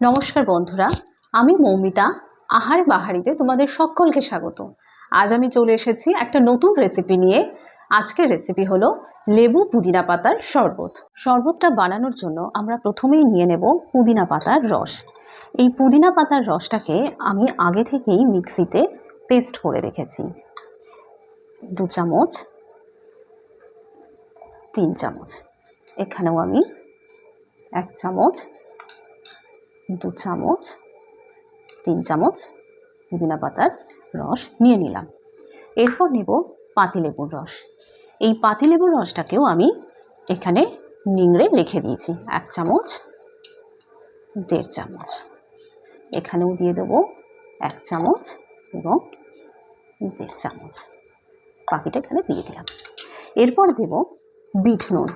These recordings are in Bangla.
নমস্কার বন্ধুরা, আমি মৌমিতা, আহার বাহারিতে তোমাদের সকলকে স্বাগত। আজ আমি চলে এসেছি একটা নতুন রেসিপি নিয়ে। আজকের রেসিপি হলো লেবু পুদিনা পাতার শরবত। শরবতটা বানানোর জন্য আমরা প্রথমেই নিয়ে নেব পুদিনা পাতার রস। এই পুদিনা পাতার রসটাকে আমি আগে থেকেই মিক্সিতে পেস্ট করে রেখেছি। দু চামচ, তিন চামচ। এখানেও আমি এক চামচ দু চামচ, তিন চামচ পুদিনা পাতার রস নিয়ে নিলাম। এরপর নেব পাতিলেবুর রস। এই পাতিলেবুর রসটাকেও আমি এখানে নিংড়ে রেখে দিয়েছি, এক চামচ, দেড় চামচ। এখানেও দিয়ে দেবো এক চামচ এবং দেড় চামচ। বাকিটা এখানে দিয়ে দিলাম। এরপর দেব বিট নুন।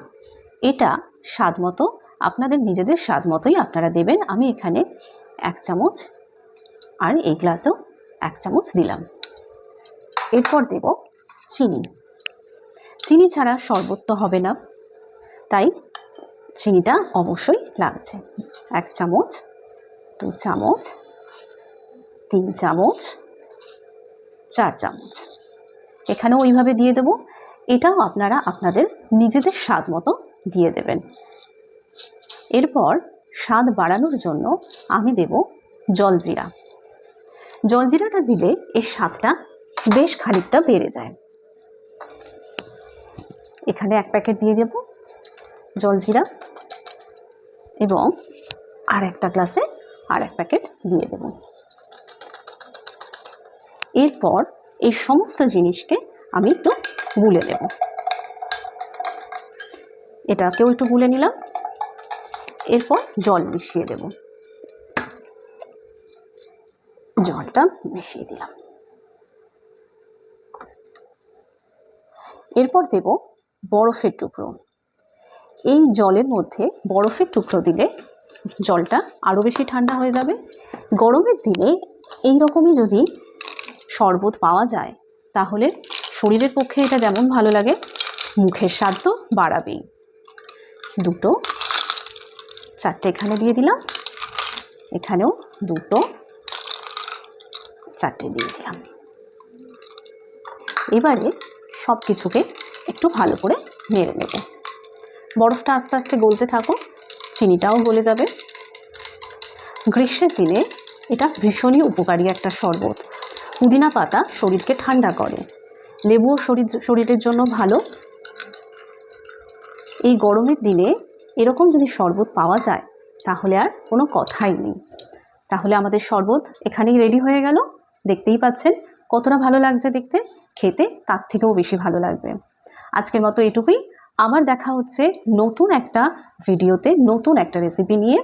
এটা স্বাদ মতো আপনাদের নিজেদের স্বাদ মতোই আপনারা দেবেন। আমি এখানে এক চামচ আর এই গ্লাসেও এক চামচ দিলাম। এরপর দেব চিনি। চিনি ছাড়া শরবত তো হবে না, তাই চিনিটা অবশ্যই লাগছে। এক চামচ, দু চামচ, তিন চামচ, চার চামচ। এখানেও ওইভাবে দিয়ে দেবো। এটাও আপনারা আপনাদের নিজেদের স্বাদ মতো দিয়ে দেবেন। এরপর স্বাদ বাড়ানোর জন্য আমি দেব জলজিরা। জলজিরাটা দিলে এর স্বাদটা বেশ খানিকটা বেড়ে যায়। এখানে এক প্যাকেট দিয়ে দেব জলজিরা এবং আর একটা গ্লাসে আর এক প্যাকেট দিয়ে দেব। এরপর এই সমস্ত জিনিসকে আমি একটু গুলে নেব। এটাকেও একটু গুলে নিলাম। এরপর জল মিশিয়ে দেব। জলটা মিশিয়ে দিলাম। এরপর দেব বরফের টুকরো। এই জলের মধ্যে বরফের টুকরো দিলে জলটা আরও বেশি ঠান্ডা হয়ে যাবে। গরমের দিনে এই রকমই যদি শরবত পাওয়া যায়, তাহলে শরীরের পক্ষে এটা যেমন ভালো লাগে, মুখের স্বাদ তো বাড়াবেই। দুটো চারটে এখানে দিয়ে দিলাম। এখানেও দুটো চারটে দিয়ে দিলাম। এবারে সব কিছুকে একটু ভালো করে নেড়ে নেব। বরফটা আস্তে আস্তে গলতে থাকো চিনিটাও গলে যাবে। গ্রীষ্মের দিনে এটা ভীষণই উপকারী একটা শরবত। পুদিনা পাতা শরীরকে ঠান্ডা করে। লেবুও শরীর, শরীরের জন্য ভালো। এই গরমের দিনে এরকম যদি শরবত পাওয়া যায়, তাহলে আর কোনো কথাই নেই। তাহলে আমাদের শরবত এখানেই রেডি হয়ে গেল। দেখতেই পাচ্ছেন কতটা ভালো লাগছে দেখতে। খেতে তার থেকেও বেশি ভালো লাগবে। আজকের মতো এটুকুই। আবার দেখা হচ্ছে নতুন একটা ভিডিওতে নতুন একটা রেসিপি নিয়ে।